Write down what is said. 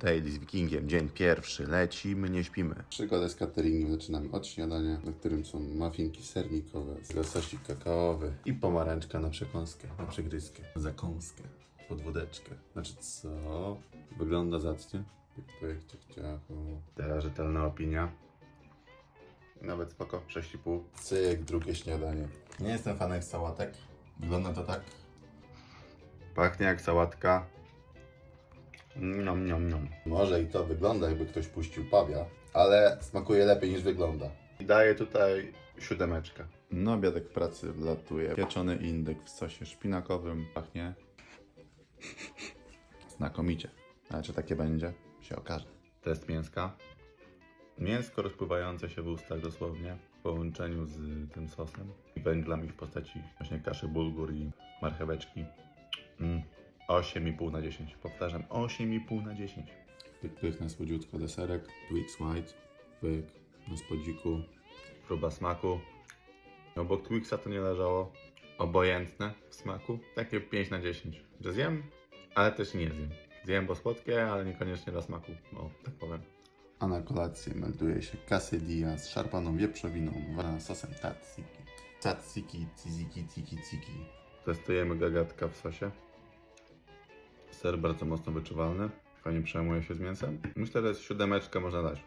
Daily z Wikingiem, dzień pierwszy. Lecimy, nie śpimy. Przygodę z cateringiem zaczynamy od śniadania, na którym są muffinki sernikowe, lososik kakaowy i pomarańczka na przekąskę, na przegryzkę, zakąskę, pod wódeczkę. Znaczy co? Wygląda zacnie. Pyk. Teraz rzetelna opinia. Nawet spoko, 6,5. Cyk, drugie śniadanie. Nie jestem fanem sałatek. Wygląda to tak. Pachnie jak sałatka. Niam, niam, niam. Może i to wygląda, jakby ktoś puścił pawia, ale smakuje lepiej niż wygląda. I daję tutaj siódemeczkę. No, obiadek w pracy latuje. Pieczony indyk w sosie szpinakowym. Pachnie znakomicie. Ale czy takie będzie, się okaże. Test mięska. Mięsko rozpływające się w ustach dosłownie w połączeniu z tym sosem i węglami w postaci właśnie kaszy bulgur i marcheweczki. Mm. 8,5 na 10. Powtarzam, 8,5 na 10. Pyk, pyk na słodziutko deserek. Twix White. Pyk na spodziku. Próba smaku. Obok Twixa to nie leżało. Obojętne w smaku. Takie 5 na 10. Że zjem, ale też nie zjem. Zjem, bo słodkie, ale niekoniecznie dla smaku. O, tak powiem. A na kolację melduje się quesadilla z szarpaną wieprzowiną wara sosem tzatziki. Tzatziki, tziki, tiki, tiki. Testujemy gagatka w sosie. Ser bardzo mocno wyczuwalny. Fajnie przejmuje się z mięsem. Myślę, że z siódemeczkę można dać.